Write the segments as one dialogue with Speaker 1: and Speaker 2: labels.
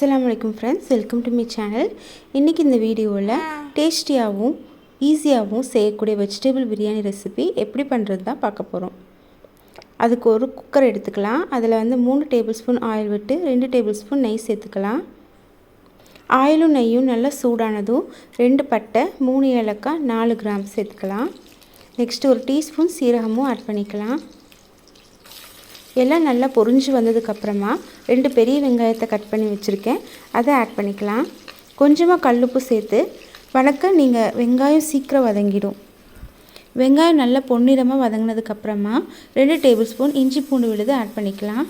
Speaker 1: அஸ்லாம் வலைக்கம் friends welcome to my channel இன்றைக்கி இந்த வீடியோவில் டேஸ்டியாகவும் ஈஸியாகவும் செய்யக்கூடிய வெஜிடபிள் பிரியாணி ரெசிபி எப்படி பண்ணுறது தான் பார்க்க போகிறோம் அதுக்கு ஒரு குக்கர் எடுத்துக்கலாம். அதில் வந்து மூணு டேபிள் ஸ்பூன் ஆயில் விட்டு ரெண்டு டேபிள் ஸ்பூன் நெய் சேர்த்துக்கலாம். ஆயிலும் நெய்யும் நல்லா சூடானதும் ரெண்டு பட்டை மூணு ஏலக்காய் நாலு கிராம் சேர்த்துக்கலாம். நெக்ஸ்ட்டு ஒரு டீஸ்பூன் சீரகமும் ஆட் பண்ணிக்கலாம். எல்லாம் நல்லா பொரிஞ்சு வந்ததுக்கப்புறமா ரெண்டு பெரிய வெங்காயத்தை கட் பண்ணி வச்சுருக்கேன். அதை ஆட் பண்ணிக்கலாம். கொஞ்சமாக கல்லுப்பு சேர்த்து வணக்க நீங்கள் வெங்காயம் சீக்கிரம் வதங்கிடும். வெங்காயம் நல்லா பொன்னிறமாக வதங்கினதுக்கப்புறமா ரெண்டு டேபிள் ஸ்பூன் இஞ்சி பூண்டு விழுது ஆட் பண்ணிக்கலாம்.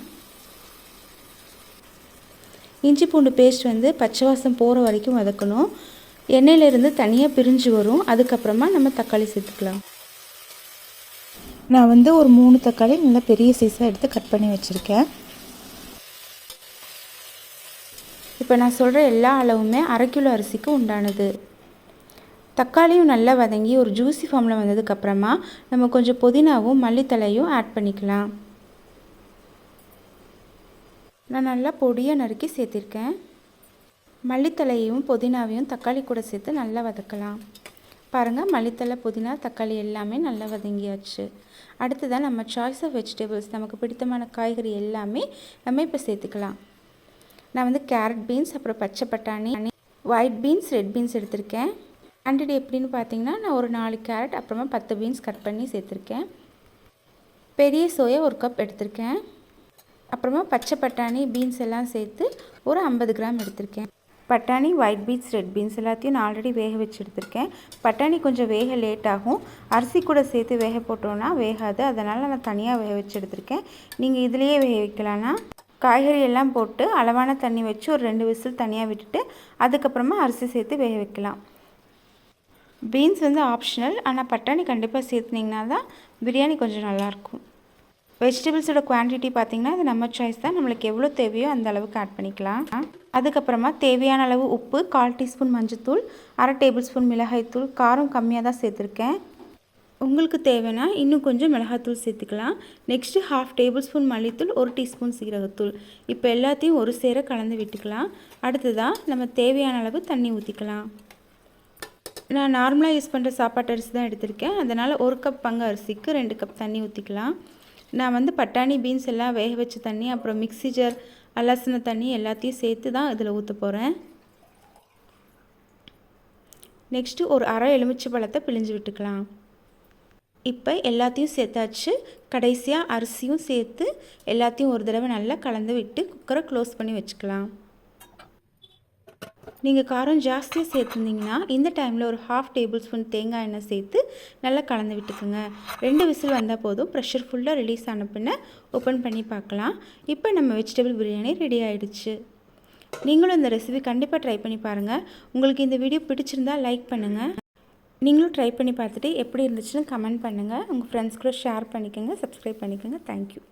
Speaker 1: இஞ்சி பூண்டு பேஸ்ட் வந்து பச்சை வாசம் போகிற வரைக்கும் வதக்கணும். எண்ணெயிலேருந்து தனியாக பிரிஞ்சு வரும். அதுக்கப்புறமா நம்ம தக்காளி சேர்த்துக்கலாம்.
Speaker 2: நான் வந்து ஒரு மூணு தக்காளி நல்லா பெரிய சைஸாக எடுத்து கட் பண்ணி வச்சுருக்கேன்.
Speaker 1: இப்போ நான் சொல்கிற எல்லா அளவுமே அரை கிலோ அரிசிக்கு உண்டானது. தக்காளியும் நல்லா வதங்கி ஒரு ஜூஸி ஃபார்மில் வந்ததுக்கப்புறமா நம்ம கொஞ்சம் புதினாவும் மல்லித்தலையும் ஆட் பண்ணிக்கலாம். நான் நல்லா பொடியாக நறுக்கி சேர்த்திருக்கேன். மல்லித்தலையும் புதினாவையும் தக்காளி கூட சேர்த்து நல்லா வதக்கலாம். பாருங்கள் மல்லித்தலை புதினா தக்காளி எல்லாமே நல்லா வதங்கியாச்சு. அடுத்ததாக நம்ம சாய்ஸ் ஆஃப் வெஜிடபிள்ஸ் நமக்கு பிடித்தமான காய்கறி எல்லாமே நம்ம இப்போ சேர்த்துக்கலாம். நான் வந்து கேரட் பீன்ஸ் அப்புறம் பச்சை பட்டாணி ஒயிட் பீன்ஸ் ரெட் பீன்ஸ் எடுத்திருக்கேன். குவான்டிட்டி எப்படின்னு பார்த்தீங்கன்னா நான் ஒரு நாலு கேரட் அப்புறமா பத்து பீன்ஸ் கட் பண்ணி சேர்த்துருக்கேன். பெரிய சோயா ஒரு கப் எடுத்திருக்கேன். அப்புறமா பச்சை பட்டாணி பீன்ஸ் எல்லாம் சேர்த்து ஒரு ஐம்பது கிராம் எடுத்திருக்கேன். பட்டாணி ஒயிட் பீன்ஸ் ரெட் பீன்ஸ் எல்லாத்தையும் நான் ஆல்ரெடி வேக வச்சு எடுத்திருக்கேன் பட்டாணி கொஞ்சம் வேக லேட் ஆகும். அரிசி கூட சேர்த்து வேக போட்டோன்னா வேகாது. அதனால் நான் தனியாக வேக வச்சு எடுத்திருக்கேன் நீங்கள் இதுலேயே வேக வைக்கலான்னா காய்கறி எல்லாம் போட்டு அளவான தண்ணி வச்சு ஒரு ரெண்டு விசில் தனியாக விட்டுட்டு அதுக்கப்புறமா அரிசி சேர்த்து வேக வைக்கலாம். பீன்ஸ் வந்து ஆப்ஷனல் ஆனால் பட்டாணி கண்டிப்பாக சேர்த்துனிங்கன்னா தான் பிரியாணி கொஞ்சம் நல்லாயிருக்கும் வெஜிடபிள்ஸோட குவான்டிட்டி பார்த்திங்கன்னா அது நம்ம சாய்ஸ் தான். நம்மளுக்கு எவ்வளோ தேவையோ அந்த அளவுக்கு ஆட் பண்ணிக்கலாம். அதுக்கப்புறமா தேவையான அளவு உப்பு கால் டீஸ்பூன் மஞ்சத்தூள் அரை டேபிள் ஸ்பூன் மிளகாய்த்தூள் காரம் கம்மியாக தான் சேர்த்துருக்கேன். உங்களுக்கு தேவைன்னா இன்னும் கொஞ்சம் மிளகாத்தூள் சேர்த்துக்கலாம். நெக்ஸ்ட்டு ஹாஃப் டேபிள் ஸ்பூன் மல்லித்தூள் ஒரு டீஸ்பூன் சீரகத்தூள். இப்போ எல்லாத்தையும் ஒரு சேர கலந்து விட்டுக்கலாம். அடுத்ததாக நம்ம தேவையான அளவு தண்ணி ஊற்றிக்கலாம் நான் நார்மலாக யூஸ் பண்ணுற சாப்பாட்டு அரிசி தான் எடுத்திருக்கேன். அதனால் ஒரு கப் பங்கு அரிசிக்கு ரெண்டு கப் தண்ணி ஊற்றிக்கலாம் நான் வந்து பட்டாணி பீன்ஸ் எல்லாம் வேக வச்ச தண்ணி அப்புறம் மிக்ஸி ஜார் அலசின தண்ணி எல்லாத்தையும் சேர்த்து தான் இதில் ஊற்ற போகிறேன் நெக்ஸ்ட்டு ஒரு அரை எலுமிச்சை பழத்தை பிழிஞ்சு விட்டுக்கலாம். இப்போ எல்லாத்தையும் சேர்த்தாச்சு. கடைசியாக அரிசியும் சேர்த்து எல்லாத்தையும் ஒரு தடவை நல்லா கலந்து விட்டு குக்கரை க்ளோஸ் பண்ணி வச்சுக்கலாம். நீங்கள் காரம் ஜாஸ்தியாக சேர்த்துருந்தீங்கன்னா இந்த டைமில் ஒரு ஹாஃப் டேபிள் ஸ்பூன் தேங்காய் எண்ணெய் சேர்த்து நல்லா கலந்து விட்டுக்குங்க. ரெண்டு விசில் வந்தால் போதும். ப்ரெஷர் ஃபுல்லாக ரிலீஸ் ஆன பின்ன ஓப்பன் பண்ணி பார்க்கலாம். இப்போ நம்ம வெஜிடபிள் பிரியாணி ரெடி ஆகிடுச்சு நீங்களும் இந்த ரெசிபி கண்டிப்பாக ட்ரை பண்ணி பாருங்கள் உங்களுக்கு இந்த வீடியோ பிடிச்சிருந்தா லைக் பண்ணுங்கள் நீங்களும் ட்ரை பண்ணி பார்த்துட்டு எப்படி இருந்துச்சுன்னு கமெண்ட் பண்ணுங்கள் உங்கள் ஃப்ரெண்ட்ஸ் கூட ஷேர் பண்ணிக்கோங்க. சப்ஸ்கிரைப் பண்ணிக்கோங்க. தேங்க்யூ